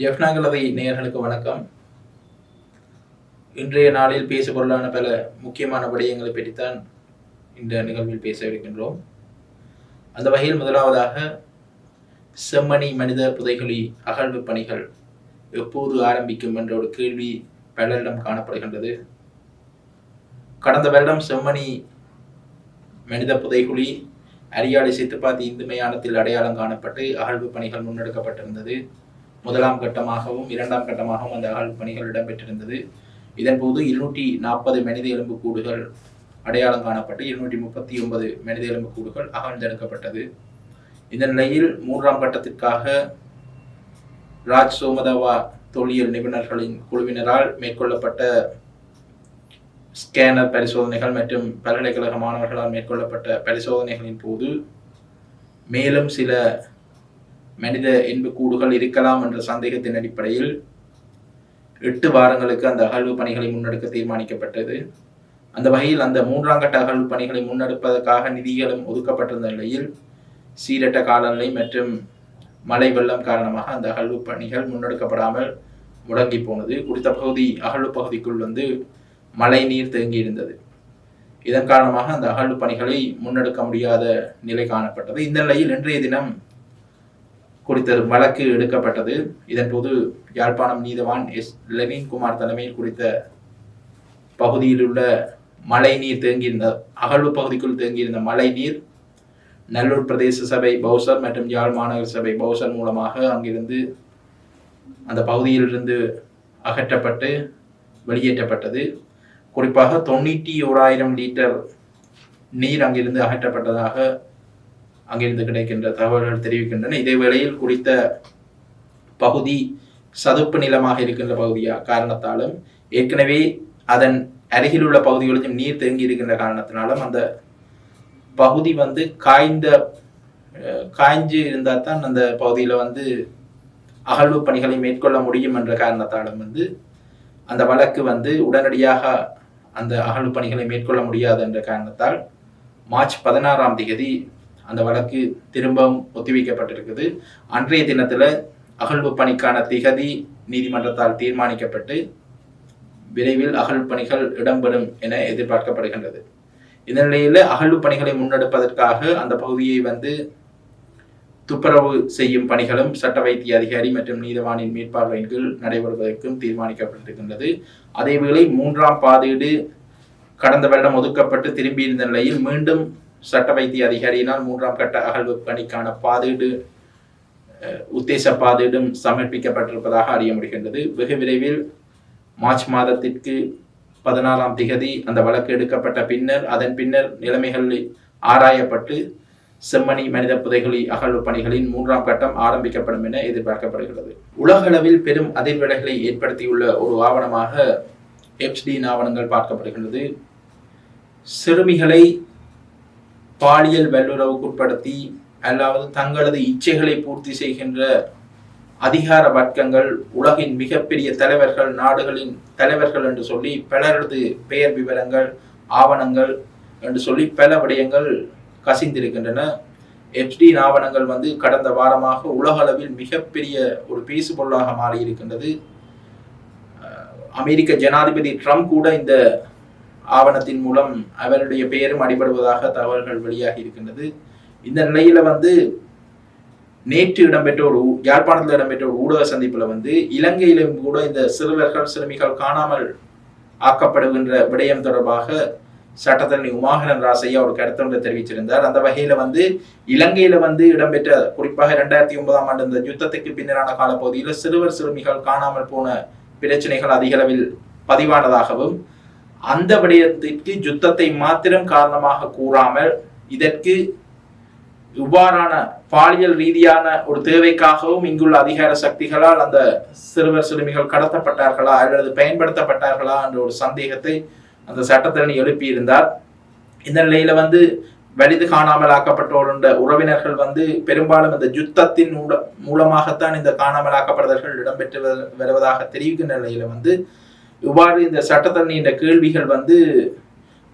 ஜெஃப்னாங்களதை நேயர்களுக்கு வணக்கம். இன்றைய நாளில் பேசுபொருளான பல முக்கியமான விடயங்களை பற்றித்தான் இந்த நிகழ்வில் பேச இருக்கின்றோம். அந்த வகையில் முதலாவதாக செம்மணி மனித புதைகுழி அகழ்வு பணிகள் எப்போது ஆரம்பிக்கும் என்ற ஒரு கேள்வி பலரிடம் காணப்படுகின்றது. கடந்த வருடம் செம்மணி மனித புதைகுழி அரியாலை சித்துப்பாத்தி இந்து மயானத்தில் அடையாளம் காணப்பட்டு அகழ்வு பணிகள் முன்னெடுக்கப்பட்டிருந்தது. முதலாம் கட்டமாகவும் இரண்டாம் கட்டமாகவும் அந்த அகழ்வு பணிகள் இடம்பெற்றிருந்தது. இதன்போது இருநூற்றி நாற்பது மனித எலும்பு கூடுகள் அடையாளம் காணப்பட்டு இருநூற்றி முப்பத்தி ஒன்பது மனித எலும்பு கூடுகள் அகழ்ந்தெடுக்கப்பட்டது. இந்த நிலையில் மூன்றாம் கட்டத்திற்காக ராஜ் சோமதவா தொல்லியல் நிபுணர்களின் குழுவினரால் மேற்கொள்ளப்பட்ட ஸ்கேனர் பரிசோதனைகள் மற்றும் பல்கலைக்கழக மாணவர்களால் மேற்கொள்ளப்பட்ட பரிசோதனைகளின் போது மேலும் சில மனித எண்புக்கூடுகள் இருக்கலாம் என்ற சந்தேகத்தின் அடிப்படையில் எட்டு வாரங்களுக்கு அந்த அகழ்வு பணிகளை முன்னெடுக்க தீர்மானிக்கப்பட்டது. அந்த வகையில் அந்த மூன்றாம் கட்ட அகழ்வு பணிகளை முன்னெடுப்பதற்காக நிதிகளும் ஒதுக்கப்பட்டிருந்த நிலையில் சீரட்ட காலநிலை மற்றும் மழை வெள்ளம் காரணமாக அந்த அகழ்வு பணிகள் முன்னெடுக்கப்படாமல் முடங்கி போனது. குறித்த பகுதி அகழ்வு பகுதிக்குள் வந்து மழை நீர் தேங்கி இருந்தது இதன் காரணமாக அந்த அகழ்வு பணிகளை முன்னெடுக்க முடியாத நிலை காணப்பட்டது. இந்த நிலையில் இன்றைய தினம் குறித்த வழக்கு எடுக்கப்பட்டது. இதன்போது யாழ்ப்பாணம் நீதவான் எஸ். லெனின்குமார் தலைமையில் குறித்த பகுதியில் உள்ள மழை நீர் தேங்கியிருந்த அகழ்வு பகுதிக்குள் தேங்கியிருந்த மழை நீர் நல்லூர் பிரதேச சபை பௌசர் மற்றும் யாழ் மாநகர சபை பௌசர் மூலமாக அங்கிருந்து அந்த பகுதியிலிருந்து அகற்றப்பட்டு வெளியேற்றப்பட்டது. குறிப்பாக தொண்ணூற்றி ஓராயிரம் லிட்டர் நீர் அங்கிருந்து அகற்றப்பட்டதாக அங்கிருந்து கிடைக்கின்ற தகவல்கள் தெரிவிக்கின்றன. இதே வேளையில் குறித்த பகுதி சதுப்பு நிலமாக இருக்கின்ற பகுதியா காரணத்தாலும் ஏற்கனவே அதன் அருகில் உள்ள பகுதிகளிலும் நீர் தேங்கி இருக்கின்ற காரணத்தினாலும் அந்த பகுதி வந்து காய்ந்த காய்ஞ்சு இருந்தால் தான் அந்த பகுதியில் வந்து அகழ்வு பணிகளை மேற்கொள்ள முடியும் என்ற காரணத்தாலும் வந்து அந்த வழக்கு வந்து உடனடியாக அந்த அகழ்வு பணிகளை மேற்கொள்ள முடியாது என்ற காரணத்தால் மார்ச் பதினாறாம் தேதி அந்த வழக்கு திரும்பவும் ஒத்திவைக்கப்பட்டிருக்குது. அன்றைய தினத்தில் அகழ்வு பணிக்கான திகதி நீதிமன்றத்தால் தீர்மானிக்கப்பட்டு விரைவில் அகழ்வு பணிகள் இடம்பெறும் என எதிர்பார்க்கப்படுகின்றது. இந்த நிலையில் அகழ்வு பணிகளை முன்னெடுப்பதற்காக அந்த பகுதியை வந்து துப்புரவு செய்யும் பணிகளும் சட்ட வைத்திய அதிகாரி மற்றும் நீதவானின் மேற்பார்வையின் கீழ் நடைபெறுவதற்கும் தீர்மானிக்கப்பட்டிருக்கின்றது. அதேவேளை மூன்றாம் பாதீடு கடந்த வருடம் ஒதுக்கப்பட்டு திரும்பியிருந்த நிலையில் மீண்டும் சட்ட வைத்திய அதிகாரியினால் மூன்றாம் கட்ட அகழ்வு பணிக்கான பாதீடு உத்தேச பாதீடும் சமர்ப்பிக்கப்பட்டிருப்பதாக அறிய முடிகின்றது. வெகு விரைவில் மார்ச் மாதத்திற்கு பதினாறாம் திகதி அந்த வழக்கு எடுக்கப்பட்ட பின்னர் அதன் பின்னர் நிலைமைகள் ஆராயப்பட்டு செம்மணி மனித புதைகுழி அகழ்வு பணிகளின் மூன்றாம் கட்டம் ஆரம்பிக்கப்படும் என எதிர்பார்க்கப்படுகிறது. உலகளவில் பெரும் அதிர்வலைகளை ஏற்படுத்தியுள்ள ஒரு ஆவணமாக எப்ஸ்டின் ஆவணங்கள் பார்க்கப்படுகின்றது. சிறுமிகளை பாலியல் வல்லுறவுக்குட்படுத்தி அல்லாவது தங்களது இச்சைகளை பூர்த்தி செய்கின்ற அதிகார வர்க்கங்கள் உலகின் மிகப்பெரிய தலைவர்கள் நாடுகளின் தலைவர்கள் என்று சொல்லி பலரது பெயர் விவரங்கள் ஆவணங்கள் என்று சொல்லி பல விடயங்கள் கசிந்திருக்கின்றன. எப்டி ஆவணங்கள் வந்து கடந்த வாரமாக உலகளவில் மிகப்பெரிய ஒரு பேசுபொருளாக மாறி இருக்கின்றது அமெரிக்க ஜனாதிபதி ட்ரம்ப் கூட இந்த ஆவணத்தின் மூலம் அவருடைய பெயரும் அடிபடுவதாக தகவல்கள் வெளியாகி இருக்கின்றது. இந்த நிலையில வந்து நேற்று இடம்பெற்ற ஒரு யாழ்ப்பாணத்தில் இடம்பெற்ற ஒரு ஊடக சந்திப்பில் வந்து இலங்கையிலும் கூட இந்த சிறுவர்கள் சிறுமிகள் காணாமல் ஆக்கப்படுகின்ற விடயம் தொடர்பாக சட்டத்தரணி உமாகரன் ராசையா ஒரு கருத்து ஒன்று தெரிவிச்சிருந்தார். அந்த வகையில வந்து இலங்கையில வந்து இடம்பெற்ற குறிப்பாக இரண்டாயிரத்தி ஒன்பதாம் ஆண்டு இந்த யுத்தத்துக்கு பின்னரான காலப்பகுதியில் சிறுவர் சிறுமிகள் காணாமல் போன பிரச்சனைகள் அதிக அளவில் பதிவானதாகவும் அந்த விடயத்திற்கு யுத்தத்தை மாத்திரம் காரணமாக கூறாமல் இதற்கு இவ்வாறான பாலியல் ரீதியான ஒரு தேவைக்காகவும் இங்குள்ள அதிகார சக்திகளால் அந்த சிறுவர் சிறுமிகள் கடத்தப்பட்டார்களா அல்லது பயன்படுத்தப்பட்டார்களா என்ற ஒரு சந்தேகத்தை அந்த சட்டத்தரணி எழுப்பியிருந்தார். இந்த நிலையில வந்து வலிது காணாமல் ஆக்கப்பட்டோருண்ட உறவினர்கள் வந்து பெரும்பாலும் இந்த யுத்தத்தின் மூலமாகத்தான் இந்த காணாமல் ஆக்கப்படுதல்கள் இடம்பெற்று வருவதாக தெரிவிக்கின்ற நிலையில வந்து இவ்வாறு இந்த சட்டத்தண்ணின்ற கேள்விகள் வந்து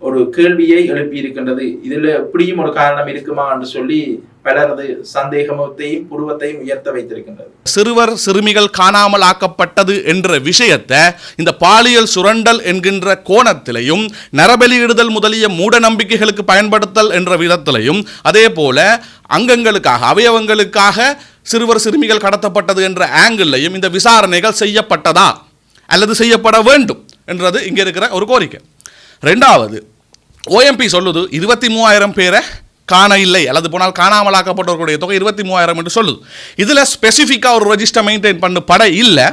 ஒரு கேள்வியை எழுப்பி இருக்கின்றது இதுல எப்படியும் ஒரு காரணம் இருக்குமா என்று சொல்லி பலரது சந்தேகத்தையும் புருவத்தையும் உயர்த்த வைத்திருக்கின்றது. சிறுவர் சிறுமிகள் காணாமல் ஆக்கப்பட்டது என்ற விஷயத்தை இந்த பாலியல் சுரண்டல் என்கின்ற கோணத்திலையும் நரபலியிடுதல் முதலிய மூட நம்பிக்கைகளுக்கு பயன்படுத்தல் என்ற விதத்திலையும் அதே போல அங்கங்களுக்காக அவயவங்களுக்காக சிறுவர் சிறுமிகள் கடத்தப்பட்டது என்ற ஆங்கிள்லையும் இந்த விசாரணைகள் செய்யப்பட்டதா? அல்லது செய்யப்பட வேண்டும் என்றது இங்கே இருக்கிற ஒரு கோரிக்கை. ரெண்டாவது ஓஎம்பி சொல்லுது இருபத்தி மூவாயிரம் பேரை காண இல்லை அல்லது போனால் காணாமலாக்கப்பட்டவர்களுடைய தொகை இருபத்தி மூவாயிரம் என்று சொல்லுது. இதில் ஸ்பெசிஃபிக்காக ஒரு ரெஜிஸ்டர் மெயின்டைன் பண்ண படை இல்லை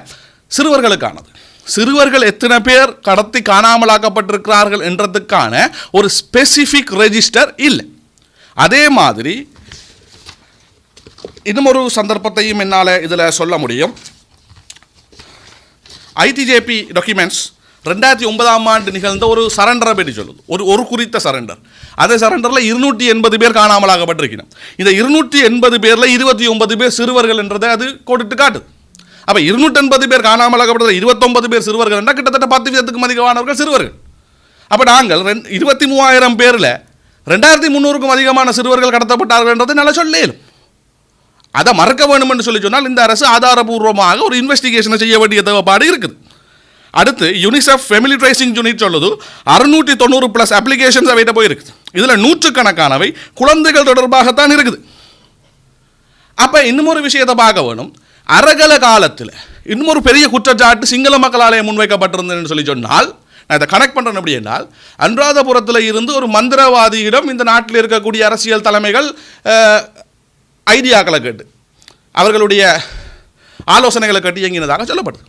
சிறுவர்களுக்கானது. சிறுவர்கள் எத்தனை பேர் கடத்தி காணாமலாக்கப்பட்டிருக்கிறார்கள் என்றதுக்கான ஒரு ஸ்பெசிஃபிக் ரெஜிஸ்டர் இல்லை. அதே மாதிரி இன்னும் ஒரு சந்தர்ப்பத்தையும் என்னால் இதில் சொல்ல முடியும். ஐடிஜேபி டாக்குமெண்ட்ஸ் ரெண்டாயிரத்தி ஒன்பதாம் ஆண்டு நிகழ்ந்த ஒரு சரண்டரை பற்றி சொல்லுது. ஒரு ஒரு குறித்த சரண்டர் அதே சரண்டரில் இருநூற்றி எண்பது பேர் காணாமலாகப்பட்டிருக்கணும். இந்த இருநூற்றி எண்பது பேரில் இருபத்தி ஒன்பது பேர் சிறுவர்கள் என்றதை அது கோடிட்டு காட்டுது. அப்போ இருநூற்றி எண்பது பேர் காணாமலாகப்பட்டது இருபத்தொன்பது பேர் சிறுவர்கள் என்றால் கிட்டத்தட்ட பத்து வீதத்துக்கு அதிகமானவர்கள் சிறுவர்கள். அப்போ நாங்கள் ரெண் இருபத்தி மூவாயிரம் பேரில் ரெண்டாயிரத்தி முந்நூறுக்கும் அதிகமான சிறுவர்கள் கடத்தப்பட்டார்கள் என்றதை நல்லா சொல்லேலும். அதை மறக்க வேணும்னு சொல்லி சொன்னால் இந்த அரசு ஆதாரபூர்வமாக ஒரு இன்வெஸ்டிகேஷனை செய்ய வேண்டிய தேவைப்பாடு இருக்குது. அடுத்து யூனிசெஃப் ஃபெமிலி ட்ரைசிங் யூனிட் சொல்லுது. அறுநூற்றி தொண்ணூறு ப்ளஸ் அப்ளிகேஷன்ஸ் அவைகிட்ட போயிருக்குது இதில் நூற்றுக்கணக்கானவை குழந்தைகள் தொடர்பாகத்தான் இருக்குது. அப்போ இன்னும் ஒரு விஷயத்தை பார்க்க வேணும். அரகல காலத்தில் இன்னும் ஒரு பெரிய குற்றச்சாட்டு சிங்கள மக்களாலே முன்வைக்கப்பட்டிருந்ததுன்னு சொல்லி சொன்னால் நான் இதை கனெக்ட் பண்ணுறேன் அப்படி என்றால் அனுராதபுரத்தில் இருந்து ஒரு மந்திரவாதியிடம் இந்த நாட்டில் இருக்கக்கூடிய அரசியல் தலைமைகள் ஐடியாக்களை கேட்டு அவர்களுடைய ஆலோசனைகளை கேட்டு இயங்கினதாக சொல்லப்படுது.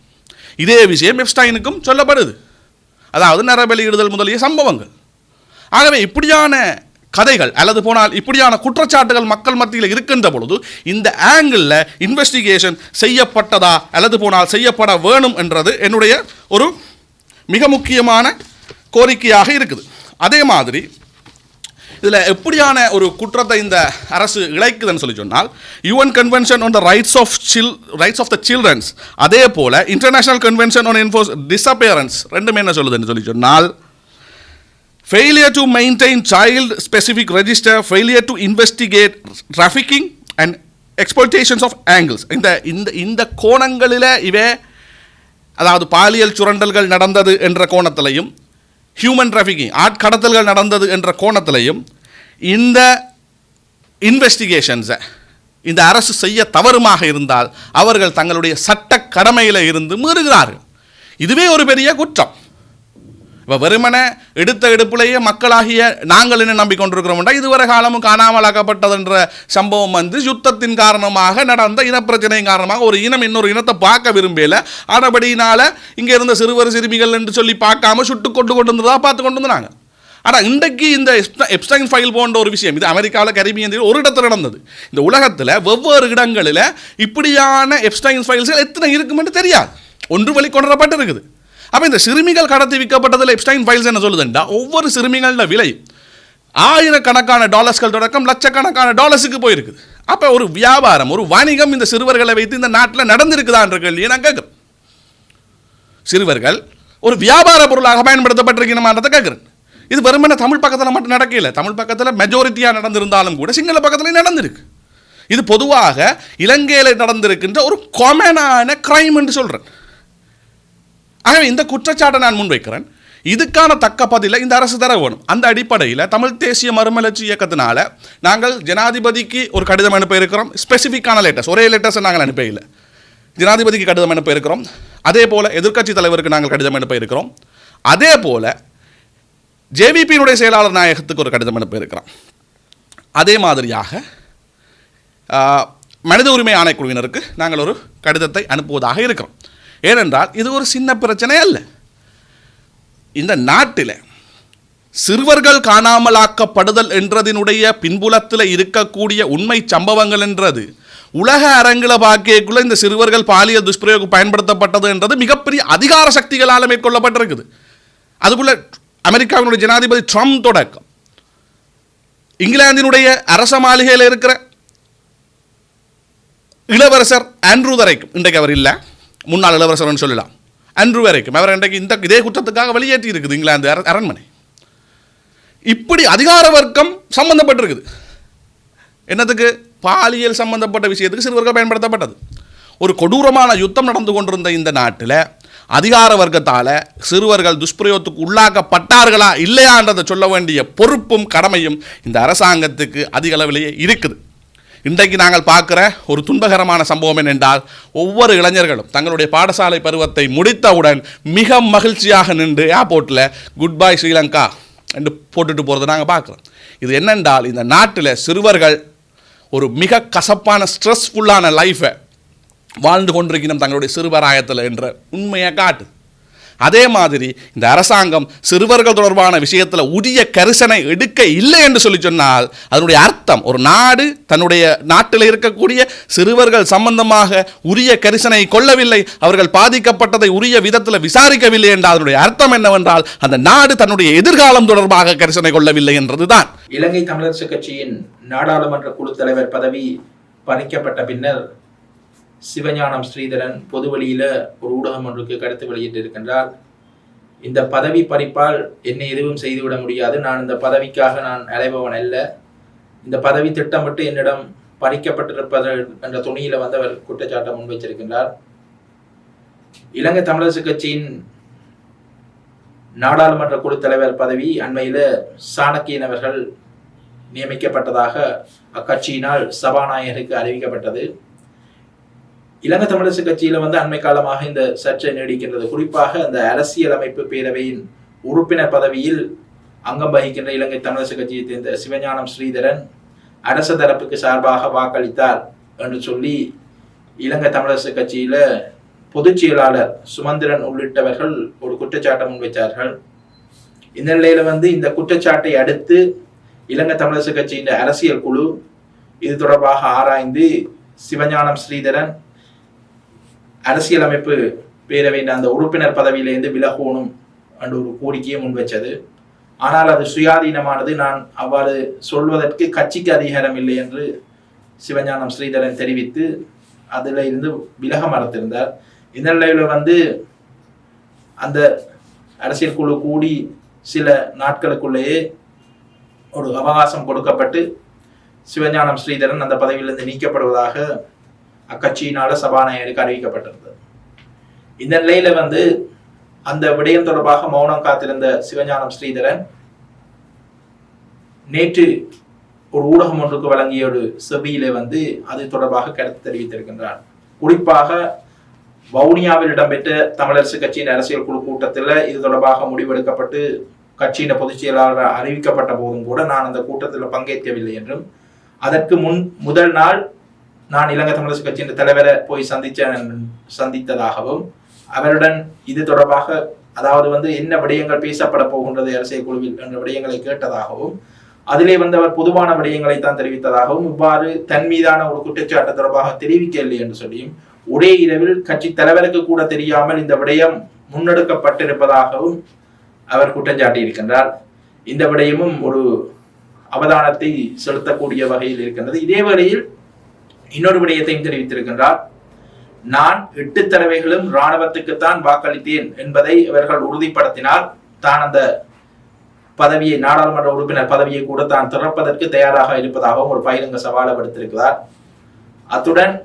இதே விஷயம் எப்ஸ்டைனுக்கும் சொல்லப்படுது. அதாவது நரபலியிடுதல் முதலிய சம்பவங்கள். ஆகவே இப்படியான கதைகள் அல்லது போனால் இப்படியான குற்றச்சாட்டுகள் மக்கள் மத்தியில் இருக்கின்ற பொழுது இந்த ஆங்கிளில் இன்வெஸ்டிகேஷன் செய்யப்பட்டதா அல்லது போனால் செய்யப்பட வேணும் என்றது என்னுடைய ஒரு மிக முக்கியமான கோரிக்கையாக இருக்குது. அதே மாதிரி இதில் எப்படியான ஒரு குற்றத்தை இந்த அரசு இழைக்குதுன்னு சொல்லி சொன்னால் UN convention on the rights of child rights of the childrens அதே போல் international convention on enforce disappearance ரெண்டுமே என்ன சொல்லுதுன்னு சொல்லி சொன்னால் failure to maintain child specific register failure to investigate trafficking and exploitations of angles இந்த இந்த இந்த கோணங்களில் இவே அதாவது பாலியல் சுரண்டல்கள் நடந்தது என்ற கோணத்திலையும் ஹியூமன் டிராஃபிக்கிங் ஆட்கடத்தல்கள் நடந்தது என்ற கோணத்திலையும் இந்த இன்வெஸ்டிகேஷன்ஸை இந்த அரசு செய்ய தவறுமாக இருந்தால் அவர்கள் தங்களுடைய சட்ட கடமையில் இருந்து மீறுகிறார்கள். இதுவே ஒரு பெரிய குற்றம். இப்போ வெறுமனை எடுத்த எடுப்பிலேயே மக்களாகிய நாங்கள் என்ன நம்பிக்கொண்டிருக்கிறோம்டா இதுவரை காலமும் காணாமலாக்கப்பட்டதுன்ற சம்பவம் வந்து யுத்தத்தின் காரணமாக நடந்த இனப்பிரச்சனையின் காரணமாக ஒரு இனம் இன்னொரு இனத்தை பார்க்க விரும்பல. ஆனபடியினால் இங்கே இருந்த சிறுவர் சிறுமிகள் என்று சொல்லி பார்க்காம சுட்டு கொண்டு கொண்டு வந்ததாக பார்த்து கொண்டு வந்தாங்க. ஆனால் இன்றைக்கு இந்த எப்ஸ்டைன் ஃபைல் போன்ற ஒரு விஷயம் இது அமெரிக்காவில் கரிபியன் ஒரு இடத்துல நடந்தது. இந்த உலகத்தில் வெவ்வேறு இடங்களில் இப்படியான எப்ஸ்டைன் ஃபைல்ஸ் எத்தனை இருக்குமென்று தெரியாது. ஒன்று வெளிக்கொணரப்பட்டு இருக்குது அப்போ இந்த சிறுமிகள் கடத்தி விற்கப்பட்டதில் எப்ஸ்டைன் ஃபைல்ஸ் என்ன சொல்லுதுண்டா? ஒவ்வொரு சிறுமிகளோட விலை ஆயிரக்கணக்கான டாலர்ஸ்கள் தொடக்கம் லட்சக்கணக்கான டாலர்ஸுக்கு போயிருக்குது. அப்போ ஒரு வியாபாரம் ஒரு வணிகம் இந்த சிறுவர்களை வைத்து இந்த நாட்டில் நடந்திருக்குதான்ற கேள்வியை நான் கேட்குறேன். சிறுவர்கள் ஒரு வியாபார பொருளாக பயன்படுத்தப்பட்டிருக்கணுமான்றதை கேட்குறேன். இது வெறுமனே தமிழ் பக்கத்தில் மட்டும் நடக்கல. தமிழ் பக்கத்தில் மெஜாரிட்டியாக நடந்திருந்தாலும் கூட சிங்கள பக்கத்துலேயும் நடந்திருக்கு. இது பொதுவாக இலங்கையில் நடந்திருக்கின்ற ஒரு காமனான கிரைம் என்று சொல்கிறேன் ஆகவே இந்த குற்றச்சாட்டை நான் முன்வைக்கிறேன். இதுக்கான தக்க பதிலை இந்த அரசு தர வேணும். அந்த அடிப்படையில் தமிழ் தேசிய மறுமலர்ச்சி இயக்கத்தினால நாங்கள் ஜனாதிபதிக்கு ஒரு கடிதம் அனுப்பியிருக்கிறோம் ஸ்பெசிஃபிக்கான லெட்டர்ஸ் ஒரே லெட்டர்ஸை நாங்கள் அனுப்ப இல்லை. ஜனாதிபதிக்கு கடிதம் அனுப்பியிருக்கிறோம் அதே போல் எதிர்க்கட்சி தலைவருக்கு நாங்கள் கடிதம் அனுப்பியிருக்கிறோம் அதே போல் ஜேவிபியினுடைய செயலாளர் நாயகத்துக்கு ஒரு கடிதம் அனுப்பியிருக்கிறோம் அதே மாதிரியாக மனித உரிமை ஆணைக்குழுவினருக்கு நாங்கள் ஒரு கடிதத்தை அனுப்புவதாக இருக்கிறோம். ஏனென்றால் இது ஒரு சின்ன பிரச்சனை அல்ல. இந்த நாட்டில் சிறுவர்கள் காணாமலாக்கப்படுதல் என்றதினுடைய பின்புலத்தில் இருக்கக்கூடிய உண்மை சம்பவங்கள் என்றது உலக அரங்கில பாக்கியக்குள்ள இந்த சிறுவர்கள் பாலியல் துஷ்பிரயோகம் பயன்படுத்தப்பட்டது என்றது மிகப்பெரிய அதிகார சக்திகளால் மேற்கொள்ளப்பட்டிருக்குது. அதுக்குள்ள அமெரிக்காவினுடைய ஜனாதிபதி ட்ரம்ப் தொடக்கம் இங்கிலாந்தினுடைய அரச மாளிகையில் இருக்கிற இளவரசர் ஆண்ட்ரூ தரைக்கும் இன்றைக்கு அவர் இல்லை. முன்னாள் இளவரசர்னு சொல்லலாம். அன்று வரைக்கும் அவர் இன்றைக்கு இந்த இதே குற்றத்துக்காக வெளியேற்றி இருக்குது இங்கிலாந்து அரண்மனை. இப்படி அதிகார வர்க்கம் சம்பந்தப்பட்டிருக்குது. என்னத்துக்கு? பாலியல் சம்பந்தப்பட்ட விஷயத்துக்கு சிறுவர்கள் பயன்படுத்தப்பட்டது. ஒரு கொடூரமான யுத்தம் நடந்து கொண்டிருந்த இந்த நாட்டில் அதிகார வர்க்கத்தால் சிறுவர்கள் துஷ்பிரயோகத்துக்கு உள்ளாக்கப்பட்டார்களா இல்லையான்றதை சொல்ல வேண்டிய பொறுப்பும் கடமையும் இந்த அரசாங்கத்துக்கு அதிக அளவிலேயே இருக்குது. இன்றைக்கு நாங்கள் பார்க்குற ஒரு துன்பகரமான சம்பவம் என்னென்றால் ஒவ்வொரு இளைஞர்களும் தங்களுடைய பாடசாலை பருவத்தை முடித்தவுடன் மிக மகிழ்ச்சியாக நின்று ஏர்போர்ட்டில் குட் பாய் ஸ்ரீலங்கா என்று போட்டுட்டு போகிறத நாங்கள் பார்க்குறோம். இது என்னென்றால் இந்த நாட்டில் சிறுவர்கள் ஒரு மிக கசப்பான ஸ்ட்ரெஸ்ஃபுல்லான லைஃபை வாழ்ந்து கொண்டிருக்கணும் தங்களுடைய சிறுவராயத்தில் என்ற உண்மையை காட்டு அதே மாதிரி இந்த அரசாங்கம் சிறுவர்கள் தொடர்பான விஷயத்தில் உரிய கரிசனை எடுக்க இல்லை என்று சொல்லி சொன்னால் அதனுடைய அர்த்தம் ஒரு நாடு தன்னுடைய நாட்டில் இருக்கக்கூடிய சிறுவர்கள் சம்பந்தமாக உரிய கரிசனை கொள்ளவில்லை அவர்கள் பாதிக்கப்பட்டதை உரிய விதத்தில் விசாரிக்கவில்லை என்றால் அதனுடைய அர்த்தம் என்னவென்றால் அந்த நாடு தன்னுடைய எதிர்காலம் தொடர்பாக கரிசனை கொள்ளவில்லை என்றதுதான். இலங்கை தமிழரசு கட்சியின் நாடாளுமன்ற குழு தலைவர் பதவி பறிக்கப்பட்ட பின்னர் சிவஞானம் ஸ்ரீதரன் பொதுவெளியில ஒரு ஊடகம் ஒன்றுக்கு கருத்து வெளியிட்டிருக்கின்றார். இந்த பதவி பறிப்பால் என்னை எதுவும் செய்துவிட முடியாது. நான் இந்த பதவிக்காக நான் அலைபவன் அல்ல. இந்த பதவி திட்டமிட்டு என்னிடம் பறிக்கப்பட்டிருப்பது என்ற துணியில வந்து அவர் குற்றச்சாட்டை முன்வைச்சிருக்கின்றார் இலங்கை தமிழரசு கட்சியின் நாடாளுமன்ற குழு தலைவர் பதவி அண்மையில சாணக்கியன் அவர்கள் நியமிக்கப்பட்டதாக அக்கட்சியினால் சபாநாயகருக்கு அறிவிக்கப்பட்டது. இலங்கை தமிழரசு கட்சியில வந்து அண்மை காலமாக இந்த சர்ச்சை நீடிக்கின்றது. குறிப்பாக அந்த அரசியலமைப்பு பேரவையின் உறுப்பினர் பதவியில் அங்கம் வகிக்கின்ற இலங்கை தமிழரசு கட்சியை சேர்ந்த சிவஞானம் ஸ்ரீதரன் அரசு தரப்புக்கு சார்பாக வாக்களித்தார் என்று சொல்லி இலங்கை தமிழரசு கட்சியில பொதுச் செயலாளர் சுமந்திரன் உள்ளிட்டவர்கள் ஒரு குற்றச்சாட்டை முன்வைத்தார்கள். இந்த நிலையில வந்து இந்த குற்றச்சாட்டை அடுத்து இலங்கை தமிழரசு கட்சியின் அரசியல் குழு இது தொடர்பாக ஆராய்ந்து சிவஞானம் ஸ்ரீதரன் அரசியலமைப்பு பேரவையின் அந்த உறுப்பினர் பதவியிலிருந்து விலகணும் என்ற ஒரு கோரிக்கையை முன்வைச்சது ஆனால் அது சுயாதீனமானது. நான் அவ்வாறு சொல்வதற்கு கட்சிக்கு அதிகாரம் இல்லை என்று சிவஞானம் ஸ்ரீதரன் தெரிவித்து அதில் இருந்து விலக மறுத்திருந்தார். இந்த நிலையில் வந்து அந்த அரசியல் குழு கூடி சில நாட்களுக்குள்ளேயே ஒரு அவகாசம் கொடுக்கப்பட்டு சிவஞானம் ஸ்ரீதரன் அந்த பதவியிலிருந்து நீக்கப்படுவதாக அக்கட்சியினால சபாநாயகருக்கு அறிவிக்கப்பட்டிருந்தது. இந்த நிலையில வந்து அந்த விடயம் தொடர்பாக மௌனம் காத்திருந்த சிவஞானம் ஸ்ரீதரன் நேற்று ஒரு ஊடகம் ஒன்றுக்கு வழங்கிய ஒரு செபியிலே வந்து அது தொடர்பாக கருத்து தெரிவித்திருக்கின்றார். குறிப்பாக வவுனியாவில் இடம்பெற்ற தமிழரசு கட்சியின் அரசியல் குழு கூட்டத்தில் இது தொடர்பாக முடிவெடுக்கப்பட்டு கட்சியின் பொதுச் செயலாளர் அறிவிக்கப்பட்ட போதும் கூட நான் அந்த கூட்டத்தில் பங்கேற்கவில்லை என்றும் அதற்கு முன் முதல் நாள் நான் இலங்கை தமிழரசு கட்சியின் தலைவரை போய் சந்திச்ச சந்தித்ததாகவும் அவருடன் இது தொடர்பாக அதாவது வந்து என்ன விடயங்கள் பேசப்பட போகின்றது அரசியல் குழுவில் என்ற விடயங்களை கேட்டதாகவும் அதிலே வந்து அவர் பொதுவான விடயங்களை தான் தெரிவித்ததாகவும் இவ்வாறு தன் மீதான ஒரு குற்றச்சாட்டு தொடர்பாக தெரிவிக்கவில்லை என்று சொல்லியும் ஒரே இரவில் கட்சி தலைவருக்கு கூட தெரியாமல் இந்த விடயம் முன்னெடுக்கப்பட்டிருப்பதாகவும் அவர் குற்றம் சாட்டியிருக்கின்றார். இந்த விடயமும் ஒரு அவதானத்தை செலுத்தக்கூடிய வகையில் இருக்கின்றது. இதே வேளையில் இன்னொரு விடயத்தையும் தெரிவித்திருக்கின்றார். நான் எட்டு தடவைகளும் இராணுவத்துக்குத்தான் வாக்களித்தேன் என்பதை இவர்கள் உறுதிப்படுத்தினால் தான் அந்த பதவியை நாடாளுமன்ற உறுப்பினர் பதவியை கூட தான் திறப்பதற்கு தயாராக இருப்பதாகவும் ஒரு பயிரங்க சவாலை விடுத்திருக்கிறார். அத்துடன்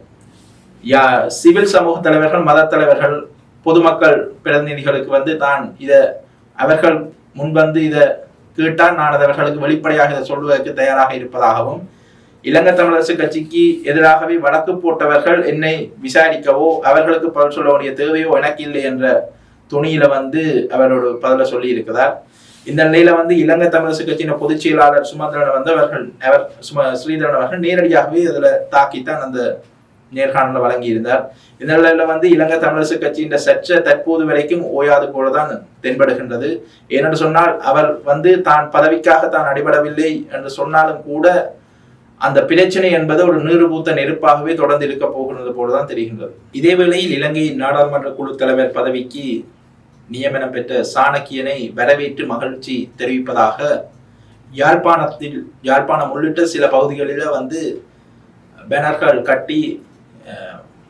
யா சிவில் சமூக தலைவர்கள் மத தலைவர்கள் பொதுமக்கள் பிரதிநிதிகளுக்கு வந்து தான் இத அவர்கள் முன்வந்து இதை கேட்டால் நான் அவர்களுக்கு வெளிப்படையாக இதை சொல்வதற்கு தயாராக இருப்பதாகவும் இலங்கை தமிழரசு கட்சிக்கு எதிராகவே வழக்கு போட்டவர்கள் என்னை விசாரிக்கவோ அவர்களுக்கு பதில் சொல்ல வேண்டிய தேவையோ எனக்கு இல்லை என்ற துணியில வந்து அவரோட பதில சொல்லி இருக்கிறார். இந்த நிலையில வந்து இலங்கை தமிழரசு கட்சியின் பொதுச் செயலாளர் சுமந்திரன் வந்து அவர்கள் அவர் சும ஸ்ரீதரன் அவர்கள் நேரடியாகவே அதுல தாக்கித்தான் அந்த நேர்காணல வழங்கியிருந்தார். இந்த நிலையில வந்து இலங்கை தமிழரசு கட்சியின் சர்ச்சை தற்போது வரைக்கும் ஓயாது போலதான் தென்படுகின்றது. ஏனென்று சொன்னால் அவர் வந்து தான் பதவிக்காக தான் அடிபடவில்லை என்று சொன்னாலும் கூட அந்த பிரச்சனை என்பது ஒரு நீருபூத்த நெருப்பாகவே தொடர்ந்து இருக்க போகிறது போலதான் தெரிகின்றது. இதேவேளையில் இலங்கை இலங்கையின் நாடாளுமன்ற குழு தலைவர் பதவிக்கு நியமனம் பெற்ற சாணக்கியனை வரவேற்று மகிழ்ச்சி தெரிவிப்பதாக யாழ்ப்பாணத்தில் யாழ்ப்பாணம் உள்ளிட்ட சில பகுதிகளில் வந்து பேனர்கள் கட்டி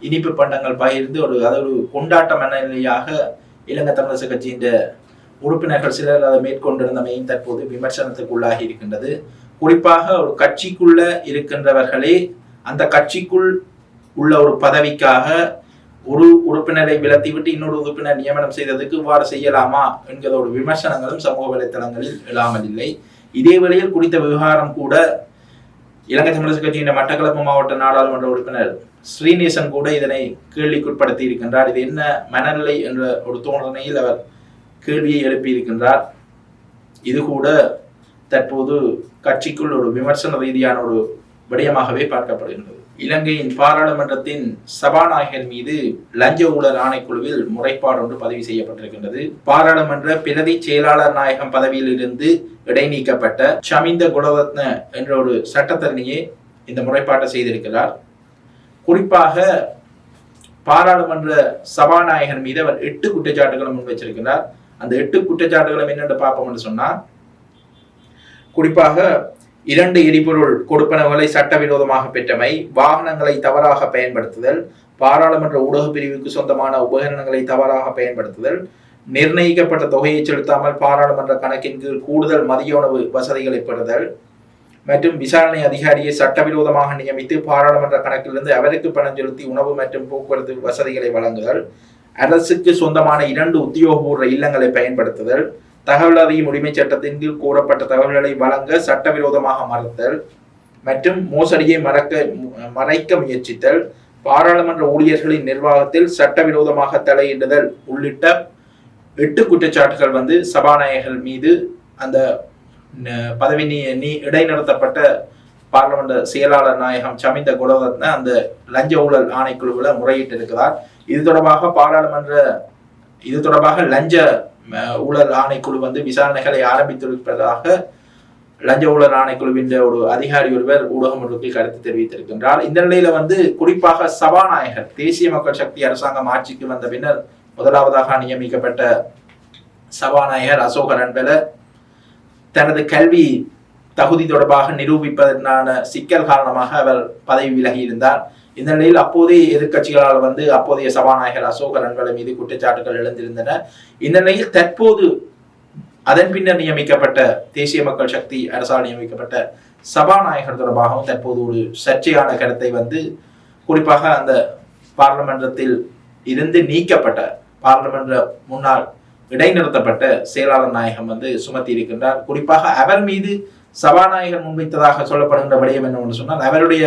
இனிப்பு பண்டங்கள் பகிர்ந்து ஒரு அது ஒரு கொண்டாட்ட மனநிலையாக இலங்கை தமிழரசு கட்சியின் உறுப்பினர்கள் சிலர் அதை மேற்கொண்டிருந்தமையும் தற்போது விமர்சனத்துக்கு உள்ளாகி இருக்கின்றது. குறிப்பாக ஒரு கட்சிக்குள்ள இருக்கின்றவர்களே அந்த கட்சிக்குள் உள்ள ஒரு பதவிக்காக ஒரு உறுப்பினரை விலத்திவிட்டு இன்னொரு உறுப்பினர் நியமனம் செய்ததுக்கு இவ்வாறு செய்யலாமா என்கிற ஒரு விமர்சனங்களும் சமூக வலைத்தளங்களில் எழாமல் இல்லை. இதே வழியில் குறித்த விவகாரம் கூட இலங்கை தமிழரசு கட்சியின் மட்டக்களப்பு மாவட்ட நாடாளுமன்ற உறுப்பினர் ஸ்ரீநேசன் கூட இதனை கேள்விக்குட்படுத்தி இருக்கின்றார். இது என்ன மனநிலை என்ற ஒரு தோழனையில் அவர் கேள்வியை எழுப்பியிருக்கின்றார். இது கூட தற்போது கட்சிக்குள் ஒரு விமர்சன ரீதியான ஒரு விடயமாகவே பார்க்கப்படுகின்றது. இலங்கையின் பாராளுமன்றத்தின் சபாநாயகர் மீது லஞ்ச ஊழல் ஆணைக்குழுவில் முறைப்பாடு ஒன்று பதிவு செய்யப்பட்டிருக்கின்றது. பாராளுமன்ற பிரதி செயலாளர் நாயகம் பதவியில் இருந்து இடைநீக்கப்பட்ட ஷமிந்த குணரத்ன என்ற ஒரு சட்டத்தரணியே இந்த முறைப்பாட்டை செய்திருக்கிறார். குறிப்பாக பாராளுமன்ற சபாநாயகர் மீது அவர் எட்டு குற்றச்சாட்டுகளை முன் வச்சிருக்கிறார் அந்த எட்டு குற்றச்சாட்டுகளும் என்னென்று பார்ப்போம்னு சொன்னால் குறிப்பாக இரண்டு எரிபொருள் கொடுப்பனவுகளை சட்டவிரோதமாக பெற்றமை வாகனங்களை தவறாக பயன்படுத்துதல் பாராளுமன்ற ஊடக பிரிவுக்கு சொந்தமான உபகரணங்களை தவறாக பயன்படுத்துதல் நிர்ணயிக்கப்பட்ட தொகையை செலுத்தாமல் பாராளுமன்ற கணக்கின் கீழ் கூடுதல் மதிய உணவு வசதிகளை பெறுதல் மற்றும் விசாரணை அதிகாரியை சட்டவிரோதமாக நியமித்து பாராளுமன்ற கணக்கிலிருந்து அவருக்கு பணம் செலுத்தி உணவு மற்றும் போக்குவரத்து வசதிகளை வழங்குதல் அரசுக்கு சொந்தமான இரண்டு உத்தியோகபூர்வ இல்லங்களை பயன்படுத்துதல் தகவல் அறியும் உரிமை சட்டத்தின் கீழ் கூறப்பட்ட தகவல்களை வழங்க சட்டவிரோதமாக மறுத்தல் மற்றும் மோசடியை மறக்க மறைக்க முயற்சித்தல் பாராளுமன்ற ஊழியர்களின் நிர்வாகத்தில் சட்டவிரோதமாக தலையிடுதல் உள்ளிட்ட எட்டு குற்றச்சாட்டுகள் வந்து சபாநாயகர் மீது அந்த பதவி நீ நீ இடைநிறுத்தப்பட்ட பார்லமெண்ட் செயலாளர் நாயகம் சமிந்த குணரத்ன அந்த லஞ்ச ஊழல் ஆணைக்குழுவில் முறையிட்டு இருக்கிறார் இது தொடர்பாக பாராளுமன்ற இது தொடர்பாக லஞ்ச ஊழல் ஆணைக்குழு வந்து விசாரணைகளை ஆரம்பித்திருப்பதாக லஞ்ச ஊழல் ஆணைக்குழுவின் ஒரு அதிகாரி ஒருவர் ஊடகம் ஒன்றுக்கு கருத்து தெரிவித்திருக்கின்றார். இந்த நிலையில வந்து குறிப்பாக சபாநாயகர் தேசிய மக்கள் சக்தி அரசாங்கம் ஆட்சிக்கு வந்த பின்னர் முதலாவதாக நியமிக்கப்பட்ட சபாநாயகர் அசோகர் அன்பல தனது கல்வி தகுதி தொடர்பாக நிரூபிப்பதற்கான சிக்கல் காரணமாக அவர் பதவி விலகி இருந்தார் இந்த நிலையில் அப்போதைய எதிர்க்கட்சிகளால் வந்து அப்போதைய சபாநாயகர் அசோக அன்பல மீது குற்றச்சாட்டுகள் எழுந்திருந்தன. இந்த நிலையில் தற்போது அதன் பின்னர் நியமிக்கப்பட்ட தேசிய மக்கள் சக்தி அரசால் நியமிக்கப்பட்ட சபாநாயகர் தொடர்பாகவும் தற்போது ஒரு சர்ச்சையான கருத்தை வந்து குறிப்பாக அந்த பாராளுமன்றத்தில் இருந்து நீக்கப்பட்ட பாராளுமன்ற முன்னாள் இடைநிறுத்தப்பட்ட செயலாளர் நாயகம் வந்து சுமத்தி இருக்கின்றார். குறிப்பாக அவர் மீது சபாநாயகர் முன்வைத்ததாக சொல்லப்படுகின்ற விடயம் என்னவென்று சொன்னால் அவருடைய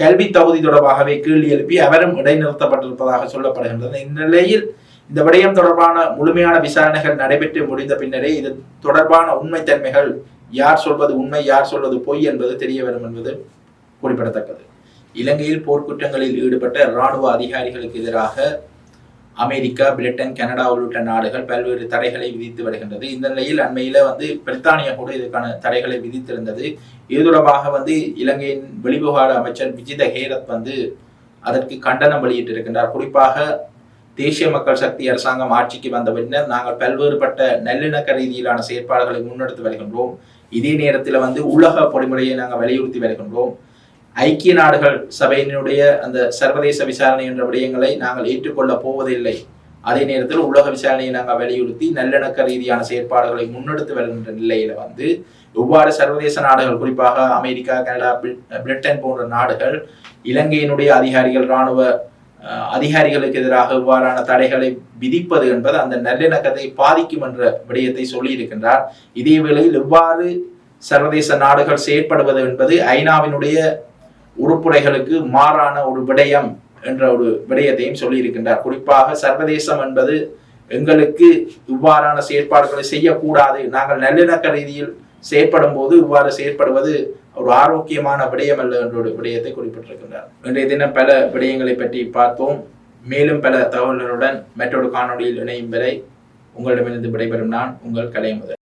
கல்வி தகுதி தொடர்பாகவே கேள்வி எழுப்பி அவரும் இடைநிறுத்தப்பட்டிருப்பதாக சொல்லப்படுகின்றது. இந்நிலையில் இந்த விடயம் தொடர்பான முழுமையான விசாரணைகள் நடைபெற்று முடிந்த பின்னரே இது தொடர்பான உண்மைத்தன்மைகள் யார் சொல்வது உண்மை யார் சொல்வது பொய் என்பது தெரிய வரும் என்பது குறிப்பிடத்தக்கது. இலங்கையில் போர்க்குற்றங்களில் ஈடுபட்ட இராணுவ அதிகாரிகளுக்கு எதிராக அமெரிக்கா பிரிட்டன் கனடா உள்ளிட்ட நாடுகள் பல்வேறு தடைகளை விதித்து வருகின்றது. இந்த நிலையில் அண்மையில வந்து பிரித்தானியா கூட இதுக்கான தடைகளை விதித்திருந்தது. இது தொடர்பாக வந்து இலங்கையின் வெளிவிவகார அமைச்சர் விஜித ஹேரத் வந்து அதற்கு கண்டனம் வெளியிட்டிருக்கின்றார். குறிப்பாக தேசிய மக்கள் சக்தி அரசாங்கம் ஆட்சிக்கு வந்த பின்னர் நாங்கள் பல்வேறுபட்ட நல்லிணக்க ரீதியிலான செயற்பாடுகளை முன்னெடுத்து வருகின்றோம். இதே நேரத்தில் வந்து உலக பொறிமுறையை நாங்கள் வலியுறுத்தி வருகின்றோம். ஐக்கிய நாடுகள் சபையினுடைய அந்த சர்வதேச விசாரணை என்ற விடயங்களை நாங்கள் ஏற்றுக்கொள்ளப் போவதில்லை. அதே நேரத்தில் உலக விசாரணையை நாங்கள் வலியுறுத்தி நல்லிணக்க ரீதியான செயற்பாடுகளை முன்னெடுத்து வருகின்ற நிலையில வந்து இவ்வாறு சர்வதேச நாடுகள் குறிப்பாக அமெரிக்கா கனடா பிரிட்டன் போன்ற நாடுகள் இலங்கையினுடைய அதிகாரிகள் இராணுவ அதிகாரிகளுக்கு எதிராக இவ்வாறான தடைகளை விதிப்பது என்பது அந்த நல்லிணக்கத்தை பாதிக்கும் என்ற விடயத்தை சொல்லியிருக்கின்றார். இதே வேளையில் இவ்வாறு சர்வதேச நாடுகள் செயற்படுவது என்பது ஐநாவினுடைய உறுப்புடைகளுக்கு மாறான ஒரு விடயம் என்ற ஒரு விடயத்தையும் சொல்லியிருக்கின்றார். குறிப்பாக சர்வதேசம் என்பது எங்களுக்கு இவ்வாறான செயற்பாடுகளை செய்யக்கூடாது. நாங்கள் நல்லிணக்க ரீதியில் செயற்படும் போது இவ்வாறு செயற்படுவது ஒரு ஆரோக்கியமான விடயம் அல்ல என்ற ஒரு விடயத்தை குறிப்பிட்டிருக்கின்றார். இன்றைய தினம் பல விடயங்களை பற்றி பார்த்தோம் மேலும் பல தகவல்களுடன் மற்றொரு காணொளியில் இணையும் வரை உங்களிடமிருந்து விடைபெறும் நான் உங்கள் கலை முதல்